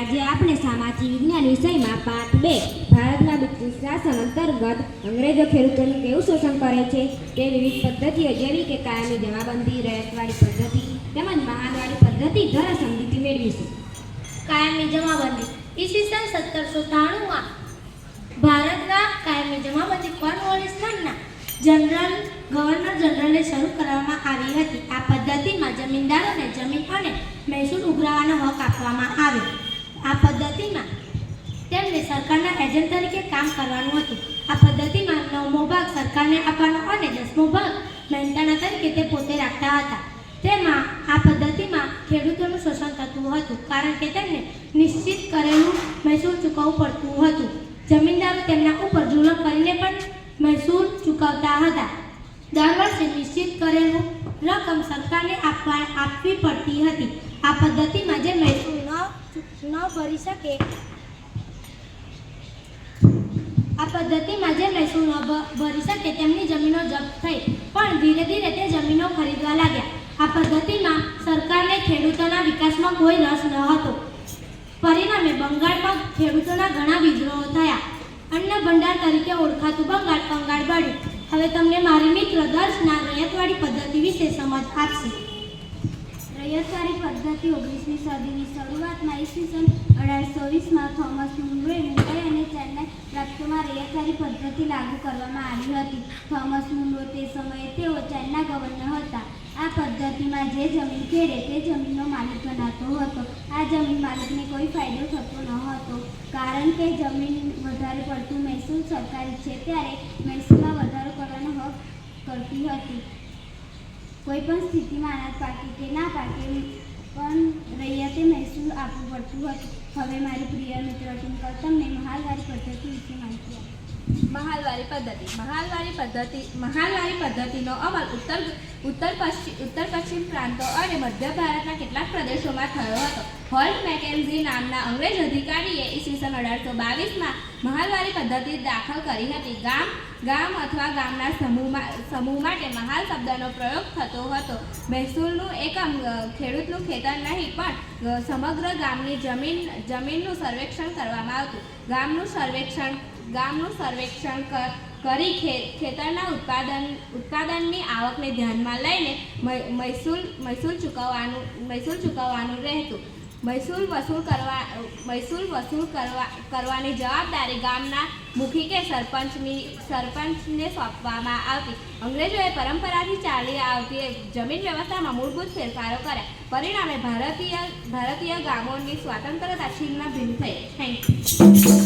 આજે આપણે સામાજિક વિજ્ઞાન વિષયમાં પાઠ બે. ભારતના બ્રિટિશ શાસન અંતર્ગત અંગ્રેજો ખેડૂતોનું કેવું શોષણ કરે છે તે વિવિધ પદ્ધતિઓ જેવી કે કાયમી જમાબંધી રયતવાળી પદ્ધતિ તેમજ મહાનવાળી પદ્ધતિ દ્વારા સમજૂતી મેળવીશું કાયમી જમાબંધી ઈસવીસન સત્તરસો ત્રાણુંમાં ભારતના કાયમી જમાબંધી કોર્નવોલિસ નામના જનરલ, ગવર્નર જનરલે શરૂ કરવામાં આવી હતી. આ પદ્ધતિમાં જમીનદારોને જમીન અને મહેસૂલ ઉઘરાવાનો હક આપવામાં આવ્યો. આ પદ્ધતિમાં તેમને સરકારના એજન્ટ તરીકે કામ કરવાનું હતું. આ પદ્ધતિમાં નવમો ભાગ સરકારને આપવાનો અને દસમો ભાગ મહેનતાના તરીકે તે પોતે રાખતા હતા. તેમાં આ પદ્ધતિમાં ખેડૂતોનું શોષણ થતું હતું, કારણ કે તેમને નિશ્ચિત કરેલું મહેસૂલ ચૂકવવું પડતું હતું. જમીનદારો તેમના ઉપર જુલમ કરીને પણ મહેસૂલ ચૂકવતા હતા. દર વર્ષે નિશ્ચિત કરેલું રકમ સરકારને આપવા આપવી પડતી હતી. આ પદ્ધતિમાં જે મહેસૂલ ન ભરી શકે. આ પદ્ધતિમાં જે મહેસૂલ ન ભરી શકે તેમની જમીનો જપ્ત થઈ, પણ ધીરે ધીરે તે જમીનો ખરીદવા લાગ્યા. આ પદ્ધતિમાં સરકારને ખેડૂતોના વિકાસમાં કોઈ રસ ન હતો. પરિણામે બંગાળમાં ખેડૂતોના ઘણા વિદ્રોહો થયા. અન્ન ભંડાર તરીકે ઓળખાતું બંગાળ બંગાળ બળ્યું. હવે તમને મારી મિત્ર દર્શના રયતવાડી પદ્ધતિ વિશે સમજ આપશે. રૈયતવારી પદ્ધતિ ઓગણીસમી સદીની શરૂઆતમાં ઈસવીસન અઢારસો વીસમાં થોમસ મુનરોએ મુંબઈ અને ચેન્નાઈ પ્રાંતોમાં રેયકારી પદ્ધતિ લાગુ કરવામાં આવી હતી. થોમસ મુનરો તે સમયે તેઓ ચેન્ના ગવર્નર હતા. આ પદ્ધતિમાં જે જમીન ખેડે તે જમીનનો માલિક ગણાતો હતો. આ જમીન માલિકને કોઈ ફાયદો થતો ન હતો. કારણ કે જમીન વધારે પડતું મહેસૂલ સરકારી છે, ત્યારે મહેસૂલમાં વધારો કરવાનો હક કરતી હતી. કોઈ પણ સ્થિતિમાં અનાજ પાકે કે ના પાકે પણ રૈયતે મહેસૂલ આપવું પડતું હતું. હવે મારી પ્રિય મિત્ર ટિંકલ તમને મહાલવારી પદ્ધતિ વિશે માહિતી આપે. મહાલવારી પદ્ધતિ. મહાલવારી પદ્ધતિ, મહાલવારી પદ્ધતિનો અમલ ઉત્તર ઉત્તર પશ્ચિમ ઉત્તર પશ્ચિમ પ્રાંતો અને મધ્ય ભારતના કેટલાક પ્રદેશોમાં થયો હતો. હોલ્ટ મેકેન્ઝી નામના અંગ્રેજ અધિકારીએ ઈસવીસન અઢારસો બાવીસમાં મહાલવારી પદ્ધતિ દાખલ કરી હતી. ગામ ગામ અથવા ગામના સમૂહમાં, સમૂહ માટે મહાલ શબ્દનો પ્રયોગ થતો હતો. મહેસૂલનું એકમ ખેડૂતનું ખેતર નહીં, પણ સમગ્ર ગામની જમીન, જમીનનું સર્વેક્ષણ કરવામાં આવતું. ગામનું સર્વેક્ષણ ગામનું સર્વેક્ષણ કરી ખેતરના ઉત્પાદન, ઉત્પાદનની આવકને ધ્યાનમાં લઈને મહેસૂલ મહેસૂલ ચૂકવવાનું મહેસૂલ ચૂકવવાનું રહેતું. મહેસૂલ વસૂલ કરવા, મહેસૂલ વસૂલ કરવા, કરવાની જવાબદારી ગામના મુખી કે સરપંચની, સરપંચને સોંપવામાં આવતી. અંગ્રેજોએ પરંપરાથી ચાલી આવતી જમીન વ્યવસ્થામાં મૂળભૂત ફેરફારો કર્યા. પરિણામે ભારતીય ભારતીય ગામોની સ્વતંત્રતા છીન્ન ભિન્ન થઈ. Thank you